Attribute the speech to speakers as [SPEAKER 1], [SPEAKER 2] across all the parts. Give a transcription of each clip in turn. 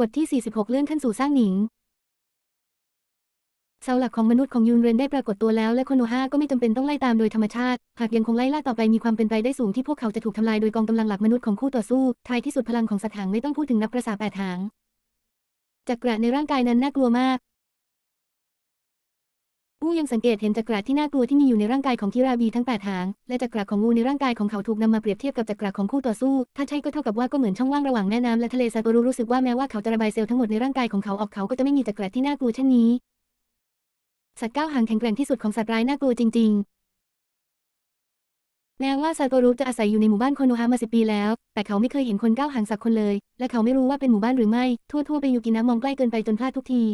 [SPEAKER 1] บทที่ 46 เลื่อนขั้นสู่สร้างหนิงเสาหลักของมนุษย์ของยูนเรนได้ปรากฏตัวแล้วและโคโนฮาก็ไม่จำเป็นต้องไล่ตามโดยธรรมชาติ หากยังคงไล่ล่าต่อไปมีความเป็นไปได้สูงที่พวกเขาจะถูกทำลายโดยกองกำลังหลักมนุษย์ของคู่ต่อสู้ท้ายที่สุดพลังของสัตว์หางไม่ต้องพูดถึงนับประสาแปดหางจักระในร่างกายนั้นน่ากลัวมาก อู้ยังสังเกตเห็นจักระที่น่ากลัวที่มีอยู่ในร่างกายของคิราบีทั้งแปดหาง และจักระของงูในร่างกายของเขาถูกนำมาเปรียบเทียบกับจักระของคู่ต่อสู้ ถ้าใช่ก็เท่ากับว่าก็เหมือนช่องว่างระหว่างแม่น้ำและทะเลซาโตรุรู้สึกว่าแม้ว่าเขาจะระบายเซลล์ทั้งหมดในร่างกายของเขาออกเขาก็จะไม่มีจักระที่น่ากลัวเช่นนี้ สัตว์เก้าหางแข็งแกร่งที่สุดของสัตว์ร้ายน่ากลัวจริง ๆ แม้ว่าซาโตรุจะอาศัยอยู่ในหมู่บ้านโคโนฮามาสิปีแล้ว แต่เขาไม่เคยเห็นคนเก้าหางสักคนเลย และเขาไม่รู้ว่าเป็นหมู่บ้านหรือไม่ ทั่วๆไปยูกินะมองใกล้เกินไปจนพลาดทุกที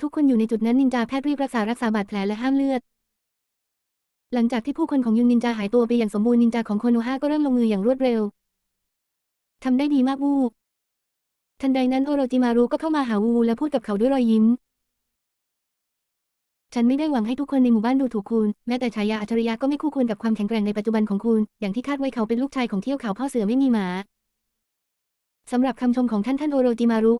[SPEAKER 1] ทุกคนอยู่ในจุดนั้นนินจาแพทย์รีบรักษารักษาบาดแผลและห้ามเลือด หลังจากที่ผู้คนของยุนนินจาหายตัวไปอย่างสมบูรณ์นินจาของโคโนฮาก็เริ่มลงมืออย่างรวดเร็วทำได้ดีมากวูทันใดนั้นโอโรจิมารุก็เข้ามาหาวูวูและพูดกับเขาด้วยรอยยิ้ม ฉันไม่ได้หวังให้ทุกคนในหมู่บ้านดูถูกคุณ แม้แต่ฉายาอัจฉริยะก็ไม่คู่ควรกับความแข็งแกร่งในปัจจุบันของคุณ อย่างที่คาดไว้เขาเป็นลูกชายของเที่ยวเขาพ่อเสือไม่มีหมาสำหรับคำชมของท่านท่านโอโรจิมารุ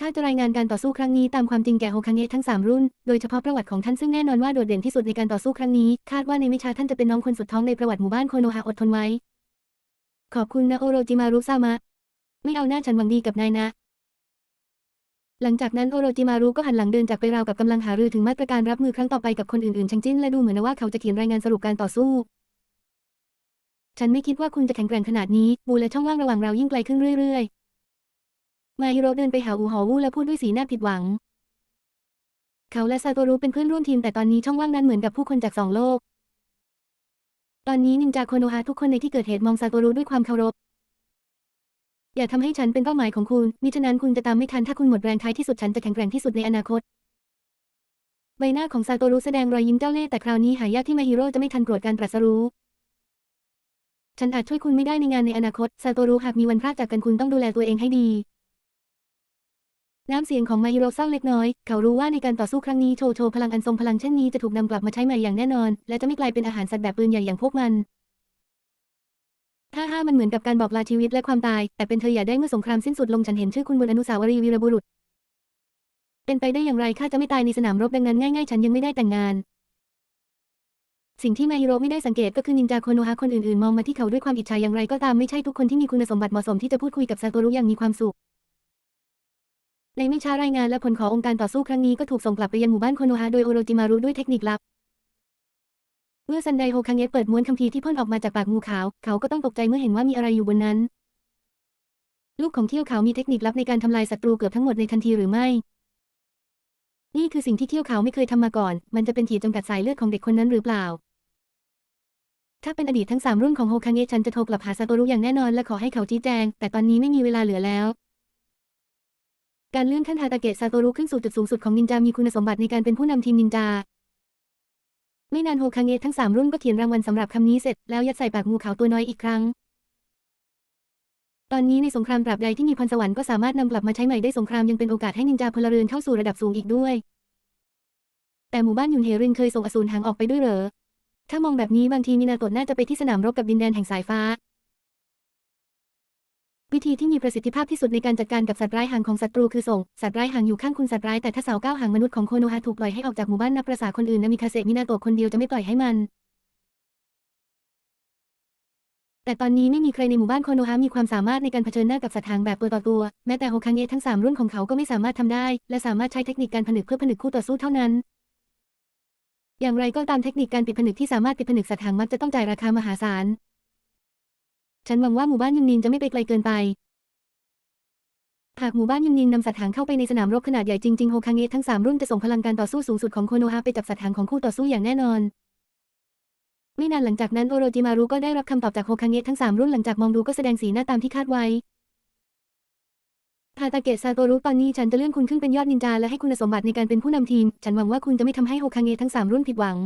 [SPEAKER 1] ข้าจะรายงานการต่อสู้ครั้งนี้ตามความจริงแก่โฮคังเงะทั้ง 3 รุ่น โดยเฉพาะประวัติของท่านซึ่งแน่นอนว่าโดดเด่นที่สุดในการต่อสู้ครั้งนี้ คาดว่าในม่ช้าท่านจะเป็นน้องคนสุดท้องในประวัติหมู่บ้านโคโนฮาอดทนไว้ ขอบคุณนะโอโรจิมารุซามะ ไม่เอาหน้าฉันหวังดีกับนายนะ หลังจากนั้นโอโรจิมารุก็หันหลังเดินจากไปราวกับกำลังหารือถึงมาตรการรับมือครั้งต่อไปกับคนอื่นๆชังจิ้นและดูเหมือนว่าเขาจะเขียนรายงานสรุปการต่อสู้ ฉันไม่คิดว่าคุณจะแข็งแกร่งขนาดนี้บูและช่องว่างระหว่างเรายิ่งไกลขึ้นเรื่อยๆ มาฮิโร่เดินไปหาอูหอวูและพูดด้วยสีหน้าผิดหวัง เขาและซาโตรุเป็นเพื่อนร่วมทีมแต่ตอนนี้ช่องว่างนั้นเหมือนกับผู้คนจากสองโลก ตอนนี้นินจาโคโนฮาทุกคนในที่เกิดเหตุมองซาโตรุด้วยความเคารพ อย่าทำให้ฉันเป็นเป้าหมายของคุณ มิฉะนั้นคุณจะตามไม่ทันถ้าคุณหมดแรงท้ายที่สุดฉันจะแข็งแกร่งที่สุดในอนาคต ใบหน้าของซาโตรุแสดงรอยยิ้มเจ้าเล่ห์แต่คราวนี้หายากที่มาฮิโร่จะไม่ทันโกรธการตรัสรู้ฉันอาจช่วยคุณไม่ได้ในงานในอนาคต ซาโตรุหากมีวันพลาดจากกันคุณต้องดูแลตัวเองให้ดี น้ำเสียงของมาฮิโรเศร้าเล็กน้อย เขารู้ว่าในการต่อสู้ครั้งนี้โชว์โชว์พลังอันทรงพลังเช่นนี้จะถูกนำกลับมาใช้ใหม่อย่างแน่นอน และจะไม่กลายเป็นอาหารสัตว์แบบปืนใหญ่อย่างพวกมันถ้าห้ามันเหมือนกับการบอกลาชีวิตและความตาย แต่เป็นเธออย่าได้เมื่อสงครามสิ้นสุดลงฉันเห็นชื่อคุณบนอนุสาวรีย์วีรบุรุษ เป็นไปได้อย่างไรข้าจะไม่ตายในสนามรบดังนั้นง่ายๆ ฉันยังไม่ได้แต่งงาน สิ่งที่มาฮิโร่ไม่ได้สังเกตก็คือนินจาโคโนฮะคนอื่นๆ มองมาที่เขาด้วยความอิจฉาอย่างไรก็ตามไม่ใช่ทุกคนที่มีคุณสมบัติเหมาะสมที่จะพูดคุยกับซาโตรุอย่างมีความสุข ในไม่ช้ารายงานและผลขององค์การต่อสู้ครั้งนี้ก็ถูกส่งกลับไปยังหมู่บ้านโคโนฮะโดยโอโรจิมารุด้วยเทคนิคลับ เมื่อซันไดโฮคังเงะเปิดม้วนคัมภีร์ที่พ่นออกมาจากปากงูขาว เขาก็ต้องตกใจเมื่อเห็นว่ามีอะไรอยู่บนนั้น ลูกของเที่ยวขาวมีเทคนิคลับในการทำลายศัตรูเกือบทั้งหมดในทันทีหรือไม่ นี่คือสิ่งที่เที่ยวขาวไม่เคยทำมาก่อน มันจะเป็นขีดจำกัดสายเลือดของเด็กคนนั้นหรือเปล่า ถ้าเป็นอดีตทั้งสามรุ่นของโฮคังเงะฉันจะโทรกลับหาซาโตรุอย่างแน่นอนและขอให้เขาชี้แจง แต่ตอนนี้ไม่มีเวลาเหลือแล้ว การเลื่อนขั้นฮาตาเกะซาโตรุขึ้นสู่จุดสูงสุดของนินจามีคุณสมบัติในการเป็นผู้นำทีมนินจา ไม่นานโฮคังเงะทั้งสามรุ่นก็เขียนรางวัลสำหรับคำนี้เสร็จแล้วยัดใส่ปากงูขาวตัวน้อยอีกครั้ง ตอนนี้ในสงครามปราบใดที่มีพรสวรรค์ก็สามารถนำกลับมาใช้ใหม่ได้สงครามยังเป็นโอกาสให้นินจาพลเรือนเข้าสู่ระดับสูงอีกด้วย แต่หมู่บ้านยุนเฮรินเคยส่งอสูรหางออกไปด้วยเหรอถ้ามองแบบนี้บางทีมินาโตะน่าจะไปที่สนามรบกับดินแดนแห่งสายฟ้า วิธีที่มีประสิทธิภาพที่สุดในการจัดการกับสัตว์ร้ายหางของศัตรูคือส่ง สัตว์ร้ายหางอยู่ข้างคุณสัตว์ร้ายแต่ถ้าสาวก้าวหางมนุษย์ของโคโนฮาถูกปล่อยให้ออกจากหมู่บ้านนับประสาคนอื่นนามิคาเซะมินาโตะคนเดียวจะไม่ปล่อยให้มัน แต่ตอนนี้ไม่มีใครในหมู่บ้านโคโนฮะมีความสามารถในการเผชิญหน้ากับสัตว์หางแบบตัวต่อตัว แม้แต่โฮคังเงะทั้งสามรุ่นของเขาก็ไม่สามารถทำได้ และสามารถใช้เทคนิคการผนึกเพื่อผนึกคู่ต่อสู้เท่านั้นอย่างไรก็ตามเทคนิคการปิดผนึกที่สามารถปิดผนึกสัตว์หางมักจะต้องจ่ายราคามหาศาล ฉันหวังว่าหมู่บ้านยุนนินจะไม่ไปไกลเกินไป หากหมู่บ้านยุนนินนำสัตว์หางเข้าไปในสนามรบขนาดใหญ่จริงๆโฮคังเงะทั้งสามรุ่นจะส่งพลังการต่อสู้สูงสุดของโคโนฮะไปจับสัตว์หางของคู่ต่อสู้อย่างแน่นอน ไม่นานหลังจากนั้นโอโรจิมารุก็ได้รับคำตอบจากโฮคังเงะทั้งสามรุ่นหลังจากมองดูก็แสดงสีหน้าตามที่คาดไว้ฮาตาเกะซาโตรุตอนนี้ฉันจะเลื่อนคุณขึ้นเป็นยอดนินจาและให้คุณสมบัติในการเป็นผู้นำทีม ฉันหวังว่าคุณจะไม่ทำให้โฮคังเงะทั้งสามรุ่นผิดหวัง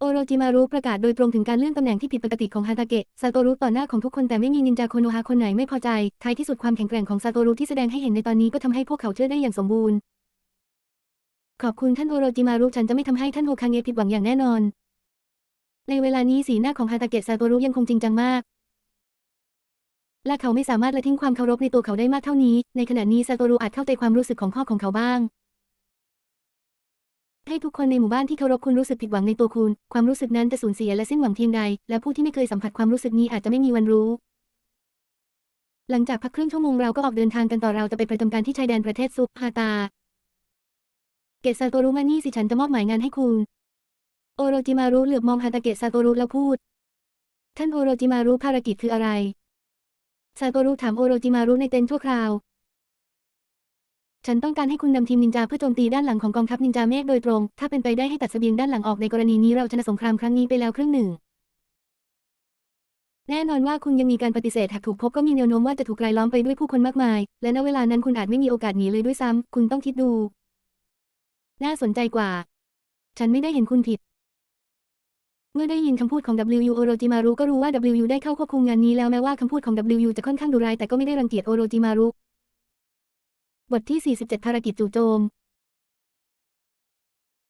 [SPEAKER 1] โอโรจิมารุประกาศโดยตรงถึงการเลื่อนตำแหน่งที่ผิดปกติของฮาตาเกะซาโตรุต่อหน้าของทุกคนแต่ไม่มีนินจาโคโนฮะคนไหนไม่พอใจ ท้ายที่สุดความแข็งแกร่งของซาโตรุที่แสดงให้เห็นในตอนนี้ก็ทำให้พวกเขาเชื่อได้อย่างสมบูรณ์ ขอบคุณท่านโอโรจิมารุฉันจะไม่ทำให้ท่านโฮคังเงะผิดหวังอย่างแน่นอน ในเวลานี้สีหน้าของฮาตาเกะซาโตรุยังคงจริงจังมาก และเขาไม่สามารถละทิ้งความเคารพในตัวเขาได้มากเท่านี้ ในขณะนี้ซาโตรุอาจเข้าใจความรู้สึกของพ่อของเขาบ้าง ให้ทุกคนในหมู่บ้านที่เคารพคุณรู้สึกผิดหวังในตัวคุณ ความรู้สึกนั้นจะสูญเสียและสิ้นหวังเพียงใด และผู้ที่ไม่เคยสัมผัสความรู้สึกนี้อาจจะไม่มีวันรู้ หลังจากพักครึ่งชั่วโมงเราก็ออกเดินทางกันต่อเราจะไปประจำการที่ชายแดนประเทศซุปฮาตา เกตซาโตรุมานี่สิฉันจะมอบหมายงานให้คุณ โอโรจิมารุเหลือบมองฮาตาเกะซาโตรุแล้วพูด ท่านโอโรจิมารุภารกิจคืออะไรซาโตรุถามโอโรจิมารุในเต็นท์ชั่วคราว ฉันต้องการให้คุณนำทีมนินจาเพื่อโจมตีด้านหลังของกองทัพนินจาเมฆโดยตรง ถ้าเป็นไปได้ให้ตัดเสบียงด้านหลังออกในกรณีนี้เราชนะสงครามครั้งนี้ไปแล้วครึ่งหนึ่ง แน่นอนว่าคุณยังมีการปฏิเสธหากถูกพบก็มีแนวโน้มว่าจะถูกรายล้อมไปด้วยผู้คนมากมาย และณเวลานั้นคุณอาจไม่มีโอกาสหนีเลยด้วยซ้ำคุณต้องคิดดู น่าสนใจกว่า ฉันไม่ได้เห็นคุณผิด เมื่อได้ยินคำพูดของ W โอโรจิมารุก็รู้ว่า W ได้เข้าควบคุมงานนี้แล้วแม้ว่าคำพูดของ W จะค่อนข้างดุร้ายแต่ก็ไม่ได้รังเกียจโอโรจิมารุ บทที่ 47 ภารกิจจู่โจม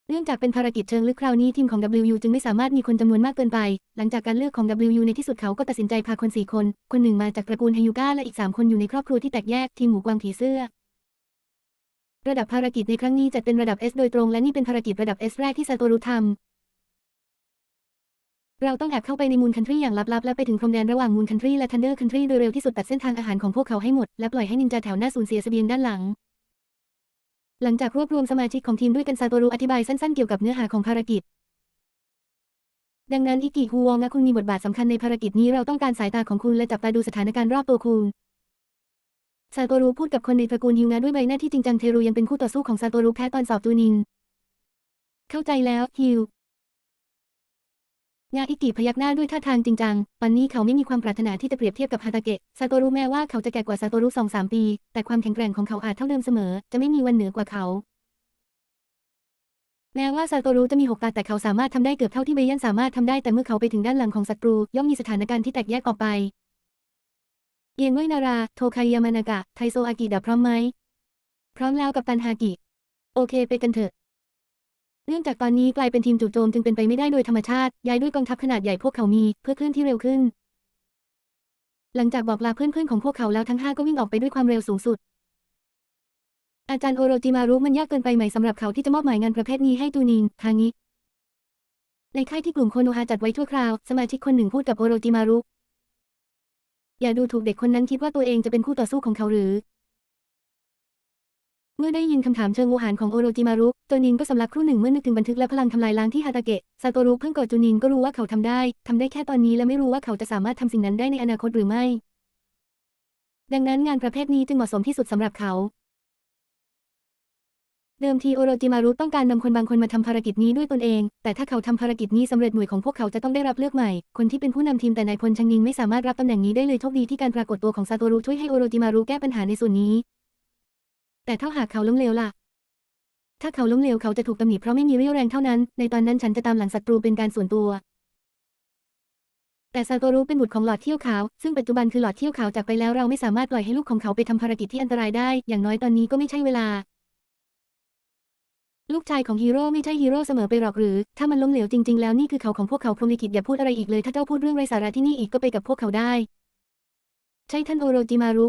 [SPEAKER 1] เนื่องจากเป็นภารกิจเชิงลึกคราวนี้ทีมของ WU จึงไม่สามารถมีคนจำนวนมากเกินไป หลังจากการเลือกของ WU ในที่สุดเขาก็ตัดสินใจพาคนสี่คน คนหนึ่งมาจากตระกูลฮายุก้าและอีกสามคนอยู่ในครอบครัวที่แตกแยกทีมหมูกวางผีเสื้อ ระดับภารกิจในครั้งนี้จัดเป็นระดับ S โดยตรงและนี่เป็นภารกิจระดับ S แรกที่ซาโตรุทำ เราต้องแอบเข้าไปในมูนคันทรีอย่างลับๆ และไปถึงพรมแดนระหว่างมูนคันทรีและทันเดอร์คันทรีโดยเร็วที่สุดตัดเส้นทางอาหารของพวกเขาให้หมด และปล่อยให้นินจาแถวหน้าสูญเสียเสบียงด้านหลัง หลังจากรวบรวมสมาชิกของทีมด้วยกันซาโตรุอธิบายสั้นๆเกี่ยวกับเนื้อหาของภารกิจ ดังนั้นอิกิฮูวองนะคุณมีบทบาทสำคัญในภารกิจนี้เราต้องการสายตาของคุณและจับตาดูสถานการณ์รอบตัวคุณซาโตรุพูดกับคนในตระกูลฮิวนะด้วยใบหน้าที่จริงจังเทรุยังเป็นคู่ต่อสู้ของซาโตรุแพ้ตอนสอบจูนิน เข้าใจแล้วฮิว งาอิกิพยักหน้าด้วยท่าทางจริงจังวันนี้เขาไม่มีความปรารถนาที่จะเปรียบเทียบกับฮาตาเกะ ซาโตรุแม้ว่าเขาจะแก่กว่าซาโตรุสองสามปี แต่ความแข็งแกร่งของเขาอาจเท่าเดิมเสมอ จะไม่มีวันเหนือกว่าเขา แม้ว่าซาโตรุจะมีหกตาแต่เขาสามารถทำได้เกือบเท่าที่เบยันสามารถทำได้ แต่เมื่อเขาไปถึงด้านหลังของศัตรู ย่อมมีสถานการณ์ที่แตกแยกออกไป เอียงเว่ยนารา โทคายยามานากะ ไทโซอากิดะพร้อมไหม พร้อมแล้วกับตันฮากิ โอเค ไปกันเถอะ เนื่องจากตอนนี้กลายเป็นทีมจู่โจมจึงเป็นไปไม่ได้โดยธรรมชาติ ย้ายด้วยกองทัพขนาดใหญ่พวกเขามี เพื่อเคลื่อนที่เร็วขึ้น หลังจากบอกลาเพื่อนๆของพวกเขาแล้วทั้งห้าก็วิ่งออกไปด้วยความเร็วสูงสุด อาจารย์โอโรจิมารุมันยากเกินไปไหมสำหรับเขาที่จะมอบหมายงานประเภทนี้ให้ตูนินทางิในค่ายที่กลุ่มโคโนฮาจัดไว้ชั่วคราว สมาชิกคนหนึ่งพูดกับโอโรจิมารุอย่าดูถูกเด็กคนนั้นคิดว่าตัวเองจะเป็นคู่ต่อสู้ของเขาหรือ เมื่อได้ยินคำถามเชิงโวหารของโอโรจิมารุโจนินก็สำลักครู่หนึ่งเมื่อนึกถึงบันทึกและพลังทำลายล้างที่ฮาตาเกะ ซาโตรุเพิ่งกอดจูนินก็รู้ว่าเขาทำได้ ทำได้แค่ตอนนี้และไม่รู้ว่าเขาจะสามารถทำสิ่งนั้นได้ในอนาคตหรือไม่ ดังนั้นงานประเภทนี้จึงเหมาะสมที่สุดสำหรับเขา เดิมทีโอโรจิมารุต้องการนำคนบางคนมาทำภารกิจนี้ด้วยตนเอง แต่ถ้าเขาทำภารกิจนี้สำเร็จหน่วยของพวกเขาจะต้องได้รับเลือกใหม่ คนที่เป็นผู้นำทีมแต่นายพลชังนิงไม่สามารถรับตำแหน่งนี้ได้เลยโชคดีที่การปรากฏตัวของซาโตรุช่วยให้โอโรจิมารุแก้ปัญหาในส่วนนี้ แต่ถ้าหากเขาล้มเหลวล่ะ ถ้าเขาล้มเหลวเขาจะถูกตำหนิเพราะไม่มีเรี่ยวแรงเท่านั้น ในตอนนั้นฉันจะตามหลังศัตรูเป็นการส่วนตัว แต่ซาโตรุเป็นบุตรของหลอดเที่ยวขาว ซึ่งปัจจุบันคือหลอดเที่ยวขาวจากไปแล้วเราไม่สามารถปล่อยให้ลูกของเขาไปทำภารกิจที่อันตรายได้ อย่างน้อยตอนนี้ก็ไม่ใช่เวลา ลูกชายของฮีโร่ไม่ใช่ฮีโร่เสมอไปหรอกหรือ ถ้ามันล้มเหลวจริงๆแล้วนี่คือเขาของพวกเขาพรหมลิขิตอย่าพูดอะไรอีกเลย ถ้าเจ้าพูดเรื่องไร้สาระที่นี่อีกก็ไปกับพวกเขาได้ ใช่ท่านโอโรจิมารุ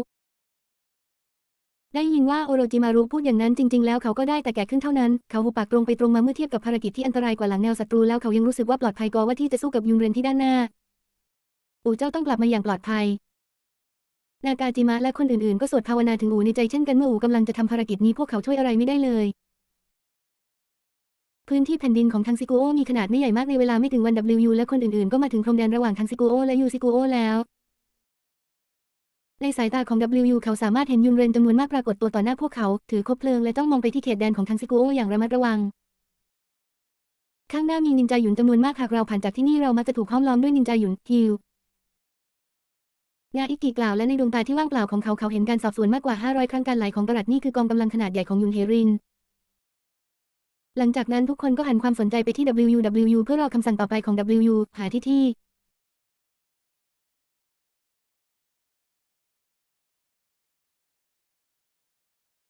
[SPEAKER 1] ได้ยินว่าโอโรจิมารุพูดอย่างนั้นจริง ๆ แล้วเขาก็ได้แต่แก่ขึ้นเท่านั้น เขาหุบปากตรงไปตรงมาเมื่อเทียบกับภารกิจที่อันตรายกว่าหลังแนวศัตรูแล้วเขายังรู้สึกว่าปลอดภัยกว่าว่าที่จะสู้กับยุงเรนที่ด้านหน้า อูเจ้าต้องกลับมาอย่างปลอดภัย นากาจิมะและคนอื่นๆ ก็สวดภาวนาถึงอูในใจเช่นกันเมื่ออูกำลังจะทำภารกิจนี้พวกเขาช่วยอะไรไม่ได้เลย พื้นที่แผ่นดินของทังซิกุโอมีขนาดไม่ใหญ่มากในเวลาไม่ถึงวัน W และคนอื่นๆ ก็มาถึงพรมแดนระหว่างทังซิกุโอและยูซิกุโอแล้ว ในสายตาของ WU เขาสามารถเห็นยุนเรนจำนวนมากปรากฏตัวต่อหน้าพวกเขา ถือคบเพลิงและจ้องมองไปที่เขตแดนของทังซิกุโออย่างระมัดระวัง ข้างหน้ามีนินจาหยุนจำนวนมากหากเราผ่านจากที่นี่เรามักจะถูกห้อมล้อมด้วยนินจาหยุนฮิวงาอิกิกล่าวและในดวงตาที่ว่างเปล่าของเขาเขาเห็นการสอบสวนมากกว่า 500 ครั้งการไหลของกระดัษนี่คือกองกำลังขนาดใหญ่ของยุนเฮริน หลังจากนั้นทุกคนก็หันความสนใจไปที่ WUWU เพื่อรอคำสั่งต่อไปของ WU หาที่ที่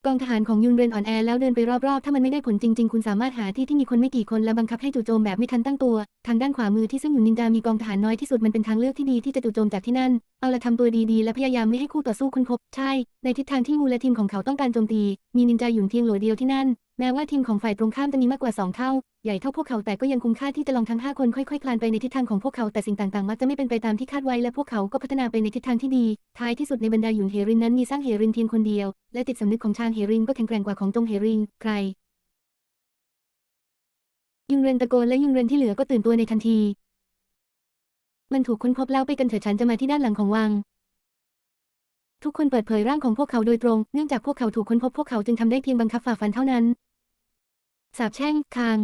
[SPEAKER 1] กองทหารของยุนเรนอ่อนแอแล้วเดินไปรอบๆ ถ้ามันไม่ได้ผลจริง ๆ คุณสามารถหาที่ที่มีคนไม่กี่คนและบังคับให้จู่โจมแบบไม่ทันตั้งตัว ทางด้านขวามือที่ซึ่งอยู่นินจามีกองทหารน้อยที่สุดมันเป็นทางเลือกที่ดีที่จะจู่โจมจากที่นั่น เอาละทำตัวดีๆ และพยายามไม่ให้คู่ต่อสู้คุณพบ ใช่ ในทิศทางที่งูและทีมของเขาต้องการโจมตี มีนินจาหยุนเพียงหลเดียวที่นั่น แม้ว่าทีมของฝ่ายตรงข้ามจะมีมากกว่าสองเท่า ใหญ่เท่าพวกเขาแต่ก็ยังคุ้มค่าที่จะลองทั้ง 5 คนค่อยๆ คลานไปในทิศทางของพวกเขาแต่สิ่งต่างๆ มักจะไม่เป็นไปตามที่คาดไว้และพวกเขาก็พัฒนาไปในทิศทางที่ดี ท้ายที่สุดในบรรดาหยุนเฮรินนั้นมีสร้างเฮรินเพียงคนเดียว และจิตสำนึกของชางเฮรินก็แข็งแกร่งกว่าของจงเฮรินใคร ยุงเรนตะโกนและยุงเรนที่เหลือก็ตื่นตัวในทันที มันถูกค้นพบแล้วไปกันเถิดฉันจะมาที่ด้านหลังของวังทุกคนเปิดเผยร่างของพวกเขาโดยตรง เนื่องจากพวกเขาถูกค้นพบพวกเขาจึงทำได้เพียงบังคับฝ่าฟันเท่านั้น สาบแช่ง คาง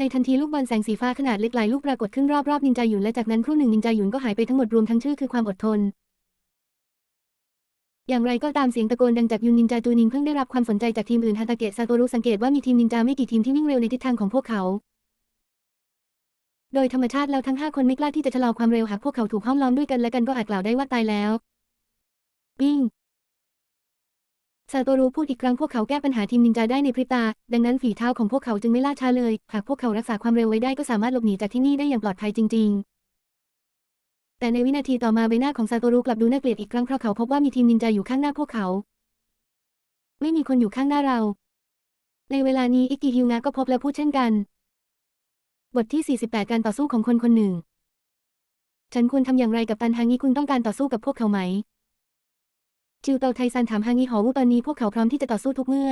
[SPEAKER 1] ในทันทีลูกบอลแสงสีฟ้าขนาดเล็กหลายลูกปรากฏขึ้นรอบๆนินจาหยุนและจากนั้นครู่หนึ่งนินจาหยุนก็หายไปทั้งหมดรวมทั้งชื่อคือความอดทน อย่างไรก็ตามเสียงตะโกนดังจากยุนนินจาจูนินเพิ่งได้รับความสนใจจากทีมอื่นฮาตาเกะซาโตรุสังเกตว่ามีทีมนินจาไม่กี่ทีมที่วิ่งเร็วในทิศทางของพวกเขา โดยธรรมชาติแล้วทั้งห้าคนไม่กล้าที่จะชะลอความเร็วหากพวกเขาถูกห้อมล้อมด้วยกันและกันก็อาจกล่าวได้ว่าตายแล้ววิ่ง ซาโตรุพูดอีกครั้งพวกเขาแก้ปัญหาทีมนินจาได้ในพริบตา ดังนั้นฝีเท้าของพวกเขาจึงไม่ล่าช้าเลย หากพวกเขารักษาความเร็วไว้ได้ก็สามารถหลบหนีจากที่นี่ได้อย่างปลอดภัยจริง ๆ แต่ในวินาทีต่อมาใบหน้าของซาโตรุกลับดูน่าเกลียดอีกครั้งเพราะเขาพบว่ามีทีมนินจาอยู่ข้างหน้าพวกเขา ไม่มีคนอยู่ข้างหน้าเรา ในเวลานี้อิกิฮิวงะก็พบและพูดเช่นกัน บทที่ 48 การต่อสู้ของคนคนหนึ่ง ฉันควรทำอย่างไรกับตันฮางิคุณต้องการต่อสู้กับพวกเขาไหม จิวเตาไทซันถามฮางิหอวูตอนนี้พวกเขาพร้อมที่จะต่อสู้ทุกเมื่อ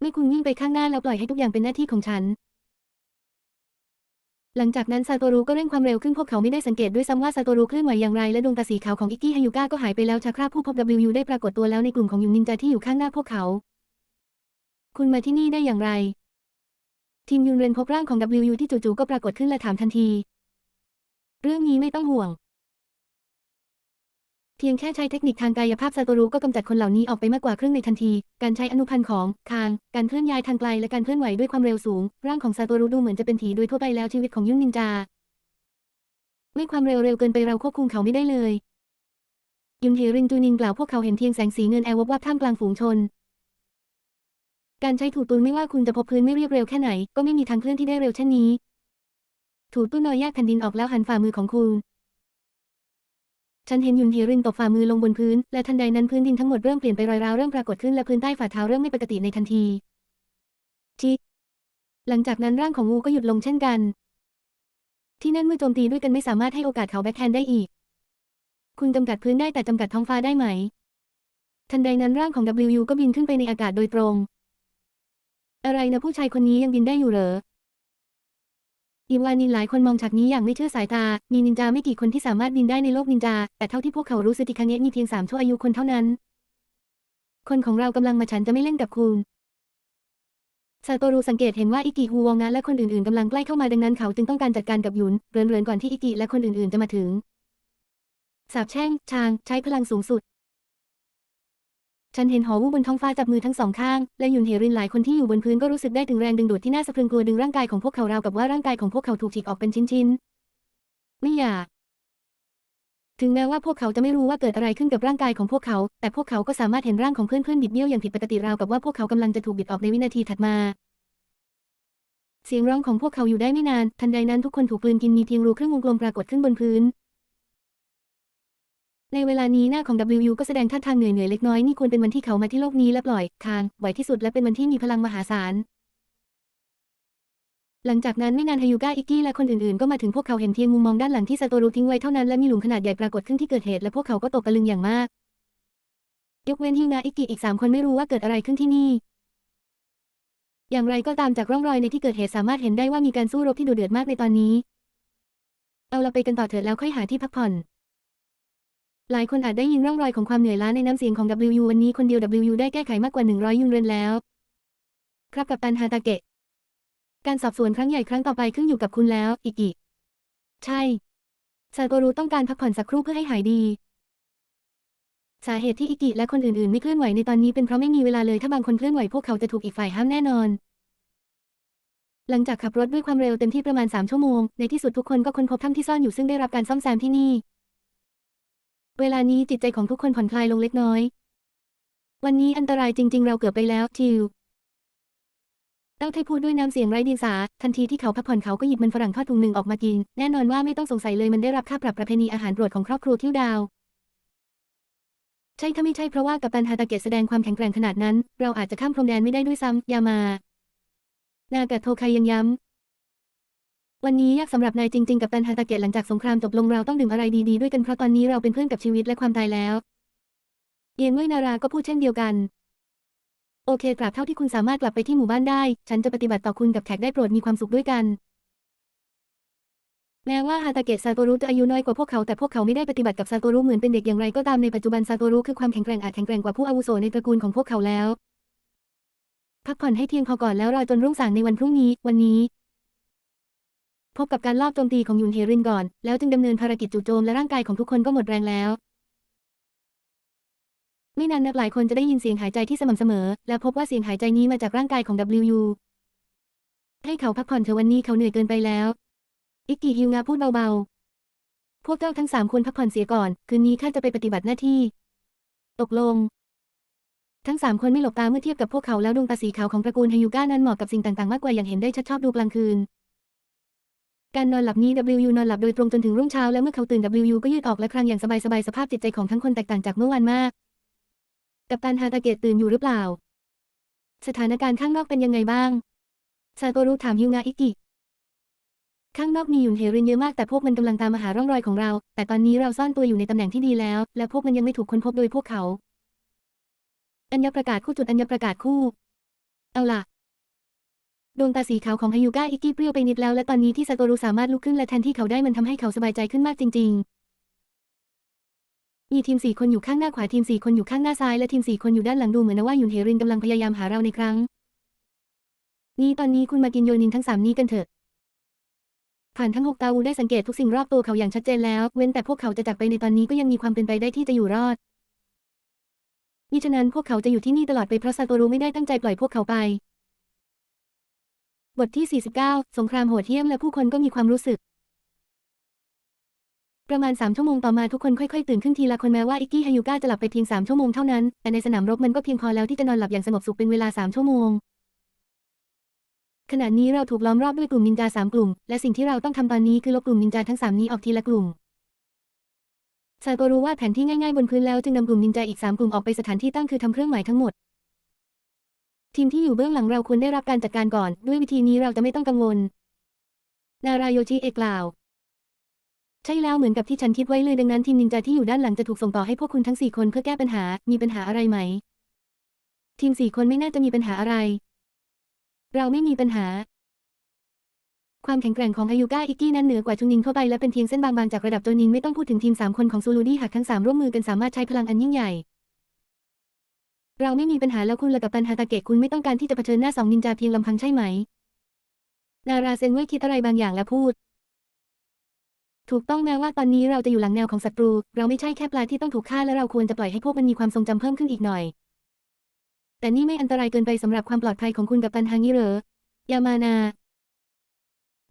[SPEAKER 1] ไม่คุณวิ่งไปข้างหน้าแล้วปล่อยให้ทุกอย่างเป็นหน้าที่ของฉัน หลังจากนั้นซาโตรุก็เร่งความเร็วขึ้นพวกเขาไม่ได้สังเกตด้วยซ้ำว่าซาโตรุเคลื่อนไหวอย่างไรและดวงตาสีขาวของอิกกี้ฮายุก้าก็หายไปแล้วชาคราผู้พบ WU ได้ปรากฏตัวแล้วในกลุ่มของยุงนินจาที่อยู่ข้างหน้าพวกเขา คุณมาที่นี่ได้อย่างไร ทีมยุนเรนพบร่างของ WU ที่จู่ๆก็ปรากฏขึ้นและถามทันที เรื่องนี้ไม่ต้องห่วง เพียงแค่ใช้เทคนิคทางกายภาพซาโตรุก็กำจัดคนเหล่านี้ออกไปมากกว่าครึ่งในทันที การใช้อนุพันธ์ของคาง การเคลื่อนย้ายทางไกลและการเคลื่อนไหวด้วยความเร็วสูง ร่างของซาโตรุดูเหมือนจะเป็นผีโดยทั่วไปแล้วชีวิตของยุ่งนินจาไม่ความเร็วเร็วเกินไปเราควบคุมเขาไม่ได้เลย ยุนเฮรินจูนินกล่าวพวกเขาเห็นเพียงแสงสีเงินแอร์วบวับท่ามกลางฝูงชน การใช้ถูตุนไม่ว่าคุณจะพบพื้นไม่เรียบเร็วแค่ไหน ก็ไม่มีทางเคลื่อนที่ได้เร็วเช่นนี้ ถูตุนนอยแยกแผ่นดินออกแล้วหันฝ่ามือของคุณ ฉันเห็นยุนเฮรินตบฝ่ามือลงบนพื้น และทันใดนั้นพื้นดินทั้งหมดเริ่มเปลี่ยนไปรอยร้าวเริ่มปรากฏขึ้นและพื้นใต้ฝ่าเท้าเริ่มไม่ปกติในทันทีจิหลังจากนั้นร่างของงูก็หยุดลงเช่นกัน ที่นั่นเมื่อโจมตีด้วยกันไม่สามารถให้โอกาสเขาแบ็คแฮนด์ได้อีก คุณจำกัดพื้นได้แต่จำกัดท้องฟ้าได้ไหม ทันใดนั้นร่างของ WU ก็บินขึ้นไปในอากาศโดยตรง อะไรนะผู้ชายคนนี้ยังบินได้อยู่เหรอ อีวานินหลายคนมองฉากนี้อย่างไม่เชื่อสายตา มีนินจาไม่กี่คนที่สามารถบินได้ในโลกนินจา แต่เท่าที่พวกเขารู้สติคาเนะมีเพียงสามชั่วอายุคนเท่านั้น คนของเรากำลังมาฉันจะไม่เล่นกับคุณซาโตรุสังเกตเห็นว่าอิกิฮูวองะและคนอื่นๆกำลังใกล้เข้ามาดังนั้นเขาจึงต้องการจัดการกับหยุนเรือนๆก่อนที่อิกิและคนอื่นๆจะมาถึงสาบแช่งชางใช้พลังสูงสุด ฉันเห็นหอวูบบนท้องฟ้าจับมือทั้งสองข้าง และหยุนเฮรินหลายคนที่อยู่บนพื้นก็รู้สึกได้ถึงแรงดึงดูดที่น่าสะพรึงกลัวดึงร่างกายของพวกเขาราวกับว่าร่างกายของพวกเขาถูกฉีกออกเป็นชิ้นๆ ไม่อยาก ถึงแม้ว่าพวกเขาจะไม่รู้ว่าเกิดอะไรขึ้นกับร่างกายของพวกเขา แต่พวกเขาก็สามารถเห็นร่างของเพื่อนๆบิดเบี้ยวอย่างผิดปกติราวกับว่าพวกเขากำลังจะถูกบิดออกในวินาทีถัดมา เสียงร้องของพวกเขาอยู่ได้ไม่นาน ทันใดนั้นทุกคนถูกกลืนกินมีเพียงรูครึ่งวงกลมปรากฏขึ้นบนพื้น ในเวลานี้หน้าของ WU ก็แสดงท่าทางเหนื่อยเหนื่อยๆเล็กน้อยนี่ควรเป็นวันที่เขามาที่โลกนี้และปล่อย คางบ่อยที่สุดและเป็นวันที่มีพลังมหาศาล หลังจากนั้นไม่นานฮายุก้าอิกกี้และคนอื่นๆ ก็มาถึงพวกเขาเห็นเพียงมุมมองด้านหลังที่ซาโตรุทิ้งไว้เท่านั้นและมีหลุมขนาดใหญ่ปรากฏขึ้นที่เกิดเหตุและพวกเขาก็ตกตะลึงอย่างมาก ยกเว้นฮิวนาอิกิอีกสามคนไม่รู้ว่าเกิดอะไรขึ้นที่นี่ อย่างไรก็ตามจากร่องรอยในที่เกิดเหตุสามารถเห็นได้ว่ามีการสู้รบที่ดุเดือดมากในตอนนี้ เอาเราไปกันต่อเถิดแล้วค่อยหาที่พักผ่อน หลายคนอาจได้ยินร่องรอยของความเหนื่อยล้าในน้ำเสียงของ WU วันนี้คนเดียว WU ได้แก้ไขมากกว่า 100ยุนเรนแล้ว ครับกับตันฮาตาเกะ การสอบสวนครั้งใหญ่ครั้งต่อไปขึ้นอยู่กับคุณแล้ว อีกอีก ใช่ซาโตรุต้องการพักผ่อนสักครู่เพื่อให้หายดี สาเหตุที่อิกิและคนอื่นๆ ไม่เคลื่อนไหวในตอนนี้เป็นเพราะไม่มีเวลาเลยถ้าบางคนเคลื่อนไหวพวกเขาจะถูกอีกฝ่ายห้ามแน่นอน หลังจากขับรถด้วยความเร็วเต็มที่ประมาณ 3 ชั่วโมง ในที่สุดทุกคนก็ค้นพบถ้ำที่ซ่อนอยู่ซึ่งได้รับการซ่อมแซมที่นี่ เวลานี้จิตใจของทุกคนผ่อนคลายลงเล็กน้อย วันนี้อันตรายจริง ๆ เราเกือบไปแล้วทิวเต้าไทพูดด้วยน้ำเสียงไร้ดีสา ทันทีที่เขาพักผ่อนเขาก็หยิบมันฝรั่งทอดถุงหนึ่งออกมากิน แน่นอนว่าไม่ต้องสงสัยเลยมันได้รับค่าปรับประเพณีอาหารโปรดของครอบครัวทิวดาว ใช่ถ้าไม่ใช่เพราะว่ากัปตันฮาตาเกะแสดงความแข็งแกร่งขนาดนั้น เราอาจจะข้ามพรมแดนไม่ได้ด้วยซ้ำยามา นากะโทคายังย้ำ วันนี้ยากสำหรับนายจริง ๆ กับตันฮาตาเกะหลังจากสงครามจบลงเราต้องดื่มอะไรดีๆด้วยกันเพราะตอนนี้เราเป็นเพื่อนกับชีวิตและความตายแล้ว เอียนเว่ยนาราก็พูดเช่นเดียวกัน โอเคตราบเท่าที่คุณสามารถกลับไปที่หมู่บ้านได้ ฉันจะปฏิบัติต่อคุณกับแขกได้โปรดมีความสุขด้วยกัน แม้ว่าฮาตาเกะซาโตรุจะอายุน้อยกว่าพวกเขาแต่พวกเขาไม่ได้ปฏิบัติกับซาโตรุเหมือนเป็นเด็กอย่างไรก็ตามในปัจจุบันซาโตรุคือความแข็งแกร่งอาจแข็งแกร่งกว่าผู้อาวุโสในตระกูลของพวกเขาแล้ว พักผ่อนให้เพียงพอก่อนแล้วรอจนรุ่งสางในวันพรุ่งนี้ วันนี้ พบกับการลอบโจมตีของยุนเฮรินก่อน แล้วจึงดำเนินภารกิจจู่โจมและร่างกายของทุกคนก็หมดแรงแล้ว ไม่นานนักหลายคนจะได้ยินเสียงหายใจที่สม่ำเสมอ และพบว่าเสียงหายใจนี้มาจากร่างกายของ WU ให้เขาพักผ่อนเถอะวันนี้เขาเหนื่อยเกินไปแล้ว อิกกิฮิวงาพูดเบาๆ พวกเจ้าทั้งสามคนพักผ่อนเสียก่อน คืนนี้ข้าจะไปปฏิบัติหน้าที่ ตกลง ทั้งสามคนไม่หลบตาเมื่อเทียบกับพวกเขาแล้วดวงตาสีขาวของตระกูลฮายุก้านั้นเหมาะกับสิ่งต่างๆ มากกว่าอย่างเห็นได้ชัดชอบดูกลางคืน การนอนหลับนี้ WU นอนหลับโดยตรงจนถึงรุ่งเช้าและเมื่อเขาตื่น WU ก็ยืดออกและคลางอย่างสบายๆสภาพจิตใจของทั้งคนแตกต่างจากเมื่อวานมาก กัปตันฮาตาเกะตื่นอยู่หรือเปล่า สถานการณ์ข้างนอกเป็นยังไงบ้างซาโตรุถามฮิวงาอิกิข้างนอกมีหยุนเฮรินเยอะมากแต่พวกมันกำลังตามมาหาร่องรอยของเรา แต่ตอนนี้เราซ่อนตัวอยู่ในตำแหน่งที่ดีแล้ว และพวกมันยังไม่ถูกค้นพบโดยพวกเขา อัญญประกาศคู่จุดอัญญประกาศคู่ เอาล่ะ ดวงตาสีขาวของฮายุก้าอิกกี้เปรี้ยวไปนิดแล้วและตอนนี้ที่ซาโตรุสามารถลุกขึ้นและแทนที่เขาได้มันทำให้เขาสบายใจขึ้นมากจริง ๆ มีทีมสี่คนอยู่ข้างหน้าขวาทีมสี่คนอยู่ข้างหน้าซ้ายและทีมสี่คนอยู่ด้านหลังดูเหมือนว่ายุนเฮรินกำลังพยายามหาเราในครั้ง นี่ตอนนี้คุณมากินโยนินทั้งสามนี้กันเถอะ ผ่านทั้งหกตาวูได้สังเกตทุกสิ่งรอบตัวเขาอย่างชัดเจนแล้ว เว้นแต่พวกเขาจะจากไปในตอนนี้ก็ยังมีความเป็นไปได้ที่จะอยู่รอดมิฉะนั้นพวกเขาจะอยู่ที่นี่ตลอดไปเพราะซาโตรุไม่ได้ตั้งใจปล่อยพวกเขาไป บทที่ 49 สงครามโหดเหี้ยมและผู้คนก็มีความรู้สึก ประมาณ 3 ชั่วโมงต่อมาทุกคนค่อยๆ ตื่นขึ้นทีละคนแม้ว่าอิกกี้ฮายุก้าจะหลับไปเพียง 3 ชั่วโมงเท่านั้น แต่ในสนามรบมันก็เพียงพอแล้วที่จะนอนหลับอย่างสงบสุขเป็นเวลา 3 ชั่วโมง ขณะนี้เราถูกล้อมรอบด้วยกลุ่มนินจาสามกลุ่ม และสิ่งที่เราต้องทำตอนนี้คือลบกลุ่มนินจาทั้งสามนี้ออกทีละกลุ่มซาโตรู้ว่าแผนที่ง่ายๆบนพื้นแล้วจึงนำกลุ่มนินจาอีกสามกลุ่มออกไปสถานที่ตั้งคือทำเครื่องหมายทั้งหมด ทีมที่อยู่เบื้องหลังเราควรได้รับการจัดการก่อน ด้วยวิธีนี้เราจะไม่ต้องกังวล นารายโยชิเอกล่าวใช่แล้วเหมือนกับที่ฉันคิดไว้เลยดังนั้นทีมนินจาที่อยู่ด้านหลังจะถูกส่งต่อให้พวกคุณทั้งสี่คนเพื่อแก้ปัญหา มีปัญหาอะไรไหม ทีมสี่คนไม่น่าจะมีปัญหาอะไร เราไม่มีปัญหา ความแข็งแกร่งของอายุก้าอิกกี้นั้นเหนือกว่าจุนนินทั่วไปและเป็นเพียงเส้นบางๆจากระดับโจนินไม่ต้องพูดถึงทีมสามคนของซูลูดี้หากทั้งสามร่วมมือกันสามารถใช้พลังอันยิ่งใหญ่ เราไม่มีปัญหาแล้วคุณและกับตันฮาตาเกะคุณไม่ต้องการที่จะเผชิญหน้าสองนินจาเพียงลำพังใช่ไหม นาราเซนเว่ยคิดอะไรบางอย่างและพูด ถูกต้องแม้ว่าตอนนี้เราจะอยู่หลังแนวของศัตรู เราไม่ใช่แค่ปลาที่ต้องถูกฆ่าและเราควรจะปล่อยให้พวกมันมีความทรงจำเพิ่มขึ้นอีกหน่อย แต่นี่ไม่อันตรายเกินไปสำหรับความปลอดภัยของคุณกับตันฮางิเหรอยามานา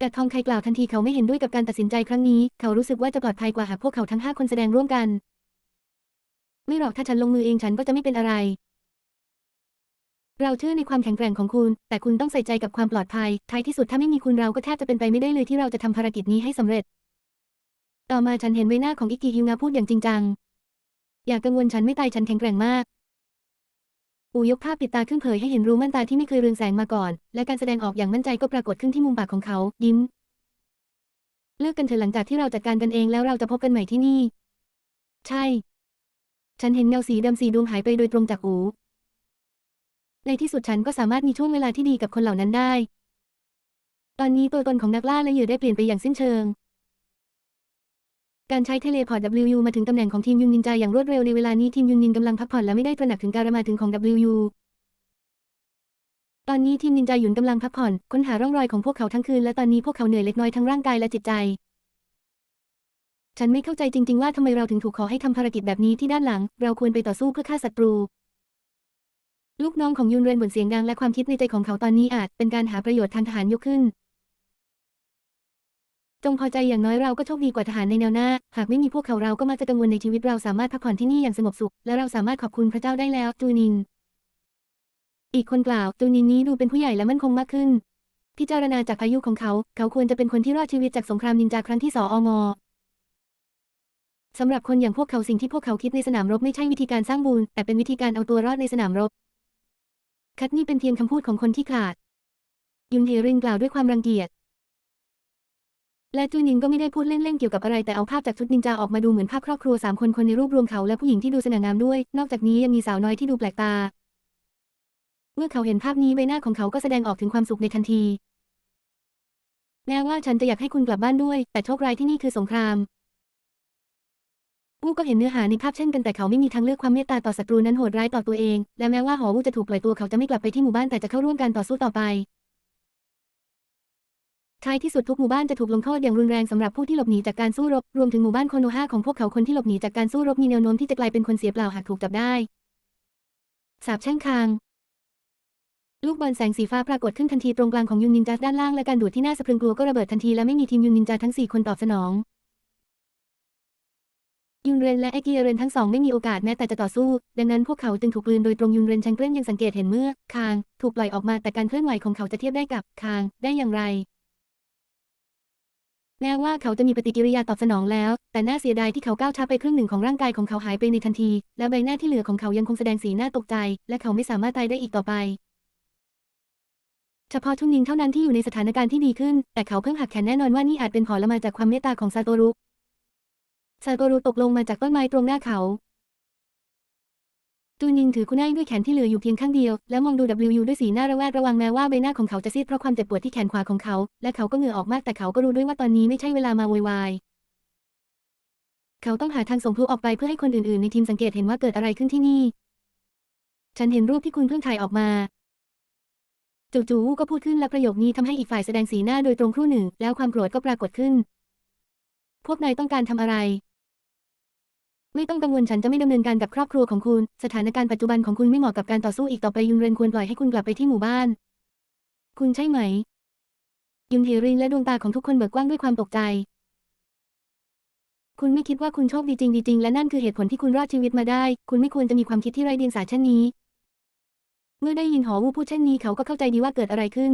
[SPEAKER 1] กัดทองไคกล่าวทันทีเขาไม่เห็นด้วยกับการตัดสินใจครั้งนี้ เขารู้สึกว่าจะปลอดภัยกว่าหากพวกเขาทั้งห้าคนแสดงร่วมกัน ไม่หรอกถ้าฉันลงมือเองฉันก็จะไม่เป็นอะไร เราเชื่อในความแข็งแกร่งของคุณ แต่คุณต้องใส่ใจกับความปลอดภัย ท้ายที่สุดถ้าไม่มีคุณเราก็แทบจะเป็นไปไม่ได้เลยที่เราจะทำภารกิจนี้ให้สำเร็จ ต่อมาฉันเห็นใบหน้าของอิกิฮิวงาพูดอย่างจริงจัง อย่ากังวลฉันไม่ตายฉันแข็งแกร่งมาก อูยกภาพปิดตาขึ้นเผยให้เห็นรูม่านตาที่ไม่เคยเรืองแสงมาก่อน และการแสดงออกอย่างมั่นใจก็ปรากฏขึ้นที่มุมปากของเขา ยิ้ม เลิกกันเถอะหลังจากที่เราจัดการกันเองแล้วเราจะพบกันใหม่ที่นี่ ใช่ ฉันเห็นเงาสีดำสีดวงหายไปโดยตรงจากอู ในที่สุดฉันก็สามารถมีช่วงเวลาที่ดีกับคนเหล่านั้นได้ ตอนนี้ตัวตนของนักล่าและเหยื่อได้เปลี่ยนไปอย่างสิ้นเชิง การใช้เทเลพอร์ต WU มาถึงตำแหน่งของทีมยุนนินจาอย่างรวดเร็วในเวลานี้ทีมยุนนินกำลังพักผ่อนและไม่ได้ตระหนักถึงการมาถึงของ WU ตอนนี้ทีมนินจาหยุนกำลังพักผ่อนค้นหาร่องรอยของพวกเขาทั้งคืนและตอนนี้พวกเขาเหนื่อยเล็กน้อยทั้งร่างกายและจิตใจ ฉันไม่เข้าใจจริง ๆ ว่าทำไมเราถึงถูกขอให้ทำภารกิจแบบนี้ที่ด้านหลัง เราควรไปต่อสู้เพื่อฆ่าศัตรู ลูกน้องของยุนเรนบ่นเสียงดังและความคิดในใจของเขาตอนนี้อาจเป็นการหาประโยชน์ทางทหารยกขึ้น จงพอใจอย่างน้อยเราก็โชคดีกว่าทหารในแนวหน้า หากไม่มีพวกเขาเราก็มักจะกังวลในชีวิตเราสามารถพักผ่อนที่นี่อย่างสงบสุข และเราสามารถขอบคุณพระเจ้าได้แล้วจูนิน อีกคนกล่าวจูนินนี้ดูเป็นผู้ใหญ่และมั่นคงมากขึ้น พิจารณาจากอายุของเขา เขาควรจะเป็นคนที่รอดชีวิตจากสงครามนินจาครั้งที่สององสำหรับคนอย่างพวกเขาสิ่งที่พวกเขาคิดในสนามรบไม่ใช่วิธีการสร้างบูนแต่เป็นวิธีการเอาตัวรอดในสนามรบ คัดนี่เป็นเพียงคำพูดของคนที่ขาด ยุนเฮรินกล่าวด้วยความรังเกียจ และจูนินก็ไม่ได้พูดเล่นๆเกี่ยวกับอะไรแต่เอาภาพจากชุดนินจาออกมาดูเหมือนภาพครอบครัวสามคนคนในรูปรวมเขาและผู้หญิงที่ดูสง่างามด้วย นอกจากนี้ยังมีสาวน้อยที่ดูแปลกตา เมื่อเขาเห็นภาพนี้ใบหน้าของเขาก็แสดงออกถึงความสุขในทันที แม้ว่าฉันจะอยากให้คุณกลับบ้านด้วย แต่โชคร้ายที่นี่คือสงคราม วูก็เห็นเนื้อหาในภาพเช่นกันแต่เขาไม่มีทางเลือกความเมตตาต่อศัตรูนั้นโหดร้ายต่อตัวเอง และแม้ว่าหอวูจะถูกปล่อยตัวเขาจะไม่กลับไปที่หมู่บ้านแต่จะเข้าร่วมการต่อสู้ต่อไปท้ายที่สุดทุกหมู่บ้านจะถูกลงโทษอย่างรุนแรงสำหรับผู้ที่หลบหนีจากการสู้รบ รวมถึงหมู่บ้านโคโนฮาของพวกเขาคนที่หลบหนีจากการสู้รบมีแนวโน้มที่จะกลายเป็นคนเสียเปล่าหากถูกจับได้สาบแช่งคาง ลูกบอลแสงสีฟ้าปรากฏขึ้นทันทีตรงกลางของยุนนินจาด้านล่างและการดูดที่น่าสะพรึงกลัวก็ระเบิดทันทีและไม่มีทีมยุนนินจาทั้งสี่คนตอบสนอง ยุนเรนและไอเกียเรนทั้งสองไม่มีโอกาสแม้แต่จะต่อสู้ ดังนั้นพวกเขาจึงถูกกลืนโดยตรงยุนเรนชังเกลนยังสังเกตเห็นเมื่อ คาง ถูกปล่อยออกมาแต่การเคลื่อนไหวของเขาจะเทียบได้กับคางได้อย่างไรแม้ว่าเขาจะมีปฏิกิริยาตอบสนองแล้ว แต่น่าเสียดายที่เขาก้าวช้าไปครึ่งหนึ่งของร่างกายของเขาหายไปในทันที และใบหน้าที่เหลือของเขายังคงแสดงสีหน้าตกใจ และเขาไม่สามารถตายได้อีกต่อไป เฉพาะทุนนิงเท่านั้นที่อยู่ในสถานการณ์ที่ดีขึ้น แต่เขาเพิ่งหักแขนแน่นอนว่านี่อาจเป็นผลมาจากความเมตตาของซาโตรุ ซาโตรุตกลงมาจากต้นไม้ตรงหน้าเขา จูนินถือคุณไอ้ด้วยแขนที่เหลืออยู่เพียงข้างเดียว แล้วมองดู W ด้วยสีหน้าระแวดระวังแม้ว่าใบหน้าของเขาจะซีดเพราะความเจ็บปวดที่แขนขวาของเขา และเขาก็เหงื่อออกมากแต่เขาก็รู้ด้วยว่าตอนนี้ไม่ใช่เวลามาโวยวายเขาต้องหาทางส่งพลุออกไปเพื่อให้คนอื่นๆ ในทีมสังเกตเห็นว่าเกิดอะไรขึ้นที่นี่ ฉันเห็นรูปที่คุณเพิ่งถ่ายออกมาจู่ๆวูก็พูดขึ้นและประโยคนี้ทำให้อีกฝ่ายแสดงสีหน้าโดยตรงครู่หนึ่ง แล้วความโกรธก็ปรากฏขึ้น พวกนายต้องการทำอะไร ไม่ต้องกังวลฉันจะไม่ดำเนินการกับครอบครัวของคุณ สถานการณ์ปัจจุบันของคุณไม่เหมาะกับการต่อสู้อีกต่อไปยุนเรนควรปล่อยให้คุณกลับไปที่หมู่บ้าน คุณใช่ไหม ยุนเฮรินและดวงตาของทุกคนเบิกกว้างด้วยความตกใจ คุณไม่คิดว่าคุณโชคดีจริงดีจริงและนั่นคือเหตุผลที่คุณรอดชีวิตมาได้ คุณไม่ควรจะมีความคิดที่ไร้เดียงสาเช่นนี้ เมื่อได้ยินหอวูพูดเช่นนี้เขาก็เข้าใจดีว่าเกิดอะไรขึ้น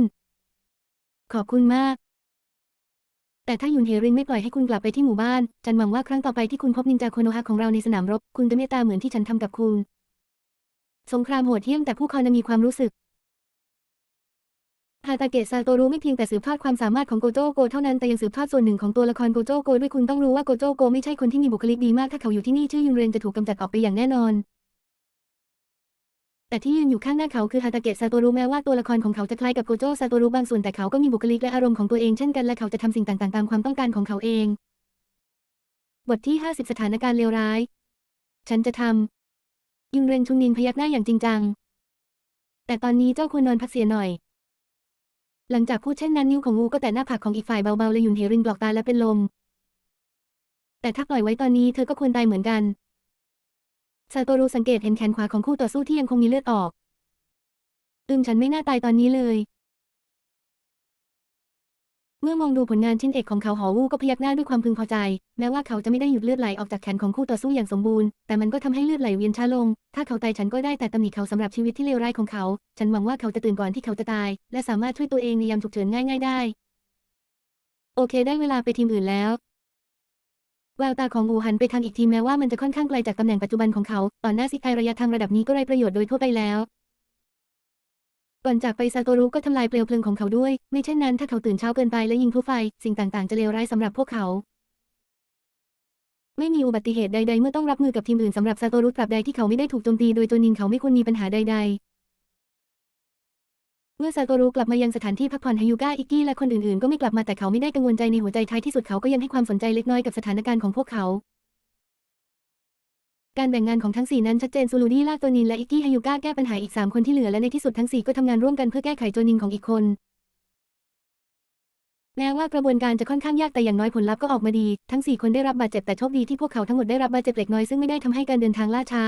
[SPEAKER 1] ขอบคุณมาก แต่ถ้ายุนเฮรินไม่ปล่อยให้คุณกลับไปที่หมู่บ้านฉันหวังว่าครั้งต่อไปที่คุณพบนินจาโคโนฮะของเราในสนามรบ คุณจะเมตตาเหมือนที่ฉันทำกับคุณ สงครามโหดเหี้ยมแต่ผู้คนมีความรู้สึกฮาตาเกะซาโตรุไม่เพียงแต่สืบทอดความสามารถของโกโจโกเท่านั้นแต่ยังสืบทอดส่วนหนึ่งของตัวละครโกโจโกด้วยคุณต้องรู้ว่าโกโจโกไม่ใช่คนที่มีบุคลิกดีมากถ้าเขาอยู่ที่นี่ชื่อยุนเรนจะถูกกำจัดออกไปอย่างแน่นอน แต่ที่ยืนอยู่ข้างหน้าเขาคือฮาตาเกะซาโตรุแม้ว่าตัวละครของเขาจะคล้ายกับโกโจซาโตรุบางส่วนแต่เขาก็มีบุคลิกและอารมณ์ของตัวเองเช่นกันและเขาจะทำสิ่งต่างๆ ตามความต้องการของเขาเอง บทที่ 50 สถานการณ์เลวร้าย ฉันจะทำยุนเรนชุนนินพยักหน้าอย่างจริงจัง แต่ตอนนี้เจ้าควรนอนพักเสียหน่อย หลังจากพูดเช่นนั้นนิ้วของงูก็แตะหน้าผากของอีกฝ่ายเบาๆเลยยุนเฮรินบลอกตาและเป็นลม แต่ถ้าปล่อยไว้ตอนนี้เธอก็ควรตายเหมือนกัน ซาโตรุสังเกตเห็นแขนขวาของคู่ต่อสู้ที่ยังคงมีเลือดออกอืมฉันไม่น่าตายตอนนี้เลย เมื่อมองดูผลงานชิ้นเอกของเขาหอวูก็พยักหน้าด้วยความพึงพอใจ แม้ว่าเขาจะไม่ได้หยุดเลือดไหลออกจากแขนของคู่ต่อสู้อย่างสมบูรณ์ แต่มันก็ทำให้เลือดไหลเวียนช้าลง ถ้าเขาตายฉันก็ได้แต่ตำหนิเขาสำหรับชีวิตที่เลวร้ายของเขา ฉันหวังว่าเขาจะตื่นก่อนที่เขาจะตาย และสามารถช่วยตัวเองในยามฉุกเฉินง่าย ๆ ได้ โอเค ได้เวลาไปทีมอื่นแล้ว แววตาของอูหันไปทางอีกทีแม้ว่ามันจะค่อนข้างไกลจากตำแหน่งปัจจุบันของเขาตอหน้าซิกไอระยะทางระดับนี้ก็ไร้ประโยชน์โดยทั่วไปแล้ว ก่อนจากไปซาโตรุก็ทำลายเปลวเพลิงของเขาด้วย ไม่เช่นนั้นถ้าเขาตื่นเช้าเกินไปและยิงพลุไฟ สิ่งต่างๆ จะเลวร้ายสำหรับพวกเขา ไม่มีอุบัติเหตุใด ๆ เมื่อต้องรับมือกับทีมอื่นสำหรับซาโตรุตราบใดที่เขาไม่ได้ถูกโจมตีโดยตัวนินเขาไม่ควรมีปัญหาใด ๆ มื่อซาโตรุกลับมายังสถานที่พักผ่อนฮายุก้าอิกกี้และคนอื่นๆ ก็ไม่กลับมาแต่เขาไม่ได้กังวลใจในหัวใจท้ายที่สุดเขาก็ยังให้ความสนใจเล็กน้อยกับสถานการณ์ของพวกเขา การแบ่งงานของทั้งสี่นั้นชัดเจนซูลูดี้ลากตัวนินและอิกกี้ฮายุก้าแก้ปัญหาอีกสามคนที่เหลือและในที่สุดทั้งสี่ก็ทำงานร่วมกันเพื่อแก้ไขตัวนินของอีกคนแม้ว่ากระบวนการจะค่อนข้างยากแต่อย่างน้อยผลลัพธ์ก็ออกมาดี ทั้งสี่คนได้รับบาดเจ็บแต่โชคดีที่พวกเขาทั้งหมดได้รับบาดเจ็บเล็กน้อยซึ่งไม่ได้ทำให้การเดินทางล่าช้า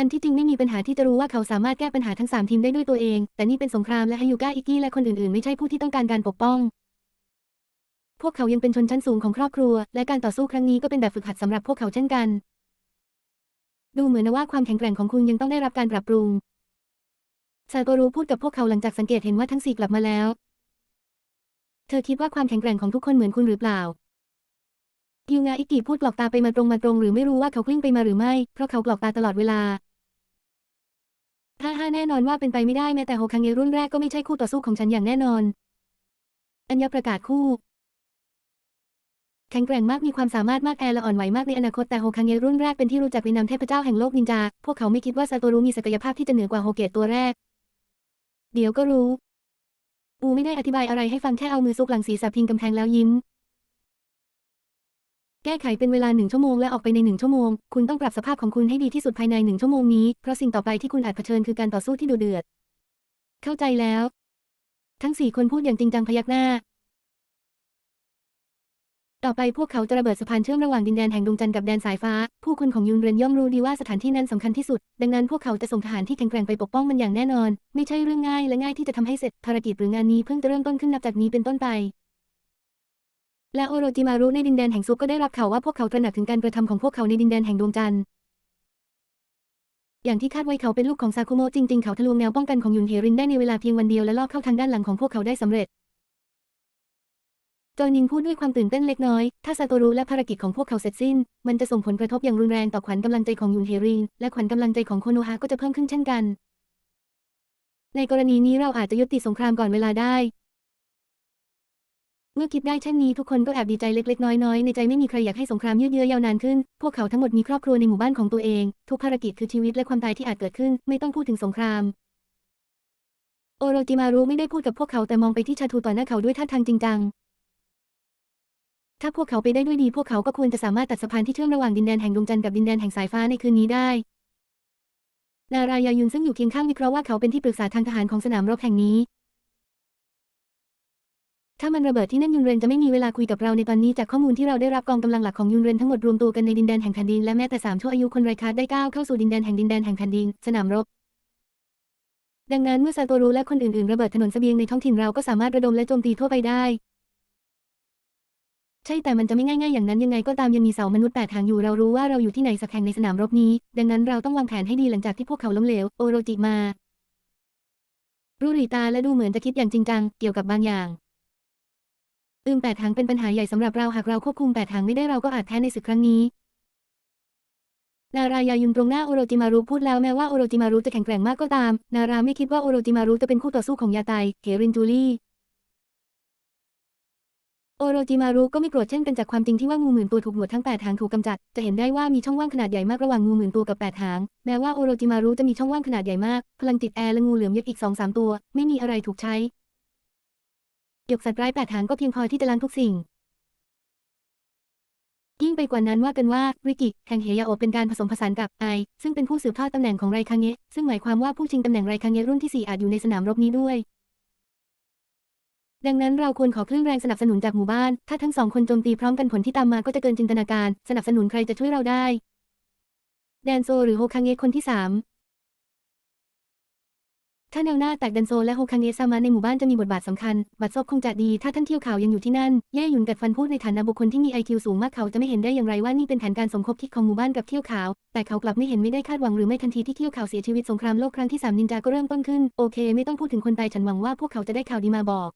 [SPEAKER 1] อันที่จริงไม่มีปัญหาที่จะรู้ว่าเขาสามารถแก้ปัญหาทั้งสามทีมได้ด้วยตัวเอง แต่นี่เป็นสงครามและฮายุก้าอิกกี้และคนอื่นๆ ไม่ใช่ผู้ที่ต้องการการปกป้อง พวกเขายังเป็นชนชั้นสูงของครอบครัว และการต่อสู้ครั้งนี้ก็เป็นแบบฝึกหัดสำหรับพวกเขาเช่นกัน ดูเหมือนว่าความแข็งแกร่งของคุณยังต้องได้รับการปรับปรุงซาโตรุพูดกับพวกเขาหลังจากสังเกตเห็นว่าทั้งสี่กลับมาแล้ว เธอคิดว่าความแข็งแกร่งของทุกคนเหมือนคุณหรือเปล่ายูงาอิกิพูดกรอกตาไปมาตรงมาตรงหรือไม่รู้ว่าเขากลิ้งไปมาหรือไม่ เพราะเขากรอกตาตลอดเวลา ถ้าห้าแน่นอนว่าเป็นไปไม่ได้แม้แต่โฮคังเงรุ่นแรกก็ไม่ใช่คู่ต่อสู้ของฉันอย่างแน่นอน อัญญาประกาศคู่แข็งแกร่งมากมีความสามารถมากแอร์และอ่อนไหวมากในอนาคตแต่โฮคังเงรุ่นแรกเป็นที่รู้จักในนามเทพเจ้าแห่งโลกนินจา พวกเขาไม่คิดว่าซาโตรุมีศักยภาพที่จะเหนือกว่าโฮเกตตัวแรก เดี๋ยวก็รู้ อูไม่ได้อธิบายอะไรให้ฟังแค่เอามือซุกหลังศีรษะพิงกำแพงแล้วยิ้ม แก้ไขเป็นเวลาหนึ่งชั่วโมงและออกไปในหนึ่งชั่วโมง คุณต้องปรับสภาพของคุณให้ดีที่สุดภายในหนึ่งชั่วโมงนี้ เพราะสิ่งต่อไปที่คุณอาจเผชิญคือการต่อสู้ที่ดุเดือด เข้าใจแล้ว ทั้งสี่คนพูดอย่างจริงจังพยักหน้า ต่อไปพวกเขาจะระเบิดสะพานเชื่อมระหว่างดินแดนแห่งดวงจันทร์กับแดนสายฟ้า ผู้คนของยุนเรนย่อมรู้ดีว่าสถานที่นั้นสำคัญที่สุด ดังนั้นพวกเขาจะส่งทหารที่แข็งแกร่งไปปกป้องมันอย่างแน่นอน ไม่ใช่เรื่องง่ายและง่ายที่จะทำให้เสร็จภารกิจหรืองานนี้เพิ่งจะเริ่มต้นขึ้นนับจากนี้เป็นต้นไป และโอโรจิมารุในดินแดนแห่งซุปก็ได้รับข่าวว่าพวกเขาตระหนักถึงการกระทำของพวกเขาในดินแดนแห่งดวงจันทร์ อย่างที่คาดไว้เขาเป็นลูกของซาคุโมะจริงๆ เขาทะลวงแนวป้องกันของยุนเฮรินได้ในเวลาเพียงวันเดียวและลอบเข้าทางด้านหลังของพวกเขาได้สำเร็จจอยนินพูดด้วยความตื่นเต้นเล็กน้อย ถ้าซาโตรุและภารกิจของพวกเขาเสร็จสิ้น มันจะส่งผลกระทบอย่างรุนแรงต่อขวัญกำลังใจของยุนเฮรินและขวัญกำลังใจของโคโนฮะก็จะเพิ่มขึ้นเช่นกัน ในกรณีนี้เราอาจจะยุติสงครามก่อนเวลาได้ เมื่อคิดได้เช่นนี้ทุกคนก็แอบดีใจเล็กๆ น้อยๆ ในใจไม่มีใครอยากให้สงครามยืดเยื้อยาวนานขึ้น พวกเขาทั้งหมดมีครอบครัวในหมู่บ้านของตัวเอง ทุกภารกิจคือชีวิตและความตายที่อาจเกิดขึ้น ไม่ต้องพูดถึงสงคราม โอโรจิมารุไม่ได้พูดกับพวกเขาแต่มองไปที่ชาทูต่อหน้าเขาด้วยท่าทางจริงจัง ถ้าพวกเขาไปได้ด้วยดีพวกเขาก็ควรจะสามารถตัดสะพานที่เชื่อมระหว่างดินแดนแห่งดวงจันทร์กับดินแดนแห่งสายฟ้าในคืนนี้ได้ นารายายุนซึ่งอยู่เคียงข้างวิเคราะห์ว่าเขาเป็นที่ปรึกษาทางทหารของสนามรบแห่งนี้ ถ้ามันระเบิดที่นั่นยุนเรนจะไม่มีเวลาคุยกับเราในตอนนี้จากข้อมูลที่เราได้รับกองกำลังหลักของยุนเรนทั้งหมดรวมตัวกันในดินแดนแห่งแผ่นดินและแม้แต่สามชั่วอายุคนไรคาร์ดได้ก้าวเข้าสู่ดินแดนแห่งดินแดนแห่งแผ่นดินสนามรบ ดังนั้นเมื่อซาโตรุและคนอื่นๆ ระเบิดถนนเสบียงในท้องถิ่นเราก็สามารถระดมและโจมตีทั่วไปได้ ใช่แต่มันจะไม่ง่ายๆอย่างนั้นยังไงก็ตามยังมีเสามนุษย์แปดหางอยู่เรารู้ว่าเราอยู่ที่ไหนสักแห่งในสนามรบนี้ ดังนั้นเราต้องวางแผนให้ดีหลังจากที่พวกเขาล้มเหลวโอโรจิมารูรีตาและดูเหมือนจะคิดอย่างจริงจังเกี่ยวกับบางอย่าง อึมแปดหางเป็นปัญหาใหญ่สำหรับเราหากเราควบคุมแปดหางไม่ได้เราก็อาจแพ้ในศึกครั้งนี้นารายายุนตรงหน้าโอโรจิมารุพูดแล้วแม้ว่าโอโรจิมารุจะแข็งแกร่งมากก็ตาม นาราไม่คิดว่าโอโรจิมารุจะเป็นคู่ต่อสู้ของยาไตเกรินจูลี่โอโรจิมารุก็ไม่โกรธเช่นกันจากความจริงที่ว่างูหมื่นตัวถูกหนวดทั้งแปดหางถูกกำจัด จะเห็นได้ว่ามีช่องว่างขนาดใหญ่มากระหว่างงูหมื่นตัวกับแปดหาง แม้ว่าโอโรจิมารุจะมีช่องว่างขนาดใหญ่มาก พลังติดแอร์และงูเหลือมยักษ์อีกสองสามตัว ไม่มีอะไรถูกใช้ หยกสัตว์ร้ายแปดหางก็เพียงพอที่จะล้างทุกสิ่ง ยิ่งไปกว่านั้นว่ากันว่าริกิแห่งเฮยาโอเป็นการผสมผสานกับไอ ซึ่งเป็นผู้สืบทอดตำแหน่งของไรคังเงะซึ่งหมายความว่าผู้ชิงตำแหน่งไรคังเงะรุ่นที่สี่อาจอยู่ในสนามรบนี้ด้วย ดังนั้นเราควรขอคลื่นแรงสนับสนุนจากหมู่บ้าน ถ้าทั้งสองคนโจมตีพร้อมกันผลที่ตามมาก็จะเกินจินตนาการ สนับสนุนใครจะช่วยเราได้ แดนโซหรือโฮคังเงะคนที่สาม ถ้าแนวหน้าแตกดันโซและโฮคังเงซามาในหมู่บ้านจะมีบทบาทสำคัญ บัตรซบคงจะดี ถ้าท่านเที่ยวข่าวยังอยู่ที่นั่น แย่หยุนกัดฟันพูดในฐานะบุคคลที่มีไอคิวสูงมากเขาจะไม่เห็นได้อย่างไรว่านี่เป็นแผนการสมคบคิดของหมู่บ้านกับเที่ยวข่าว แต่เขากลับไม่เห็นไม่ได้คาดหวังหรือไม่ทันทีที่เที่ยวข่าวเสียชีวิตสงครามโลกครั้งที่สามนินจาก็เริ่มต้นขึ้น โอเค ไม่ต้องพูดถึงคนตายฉันหวังว่าพวกเขาจะได้ข่าวดีมาบอก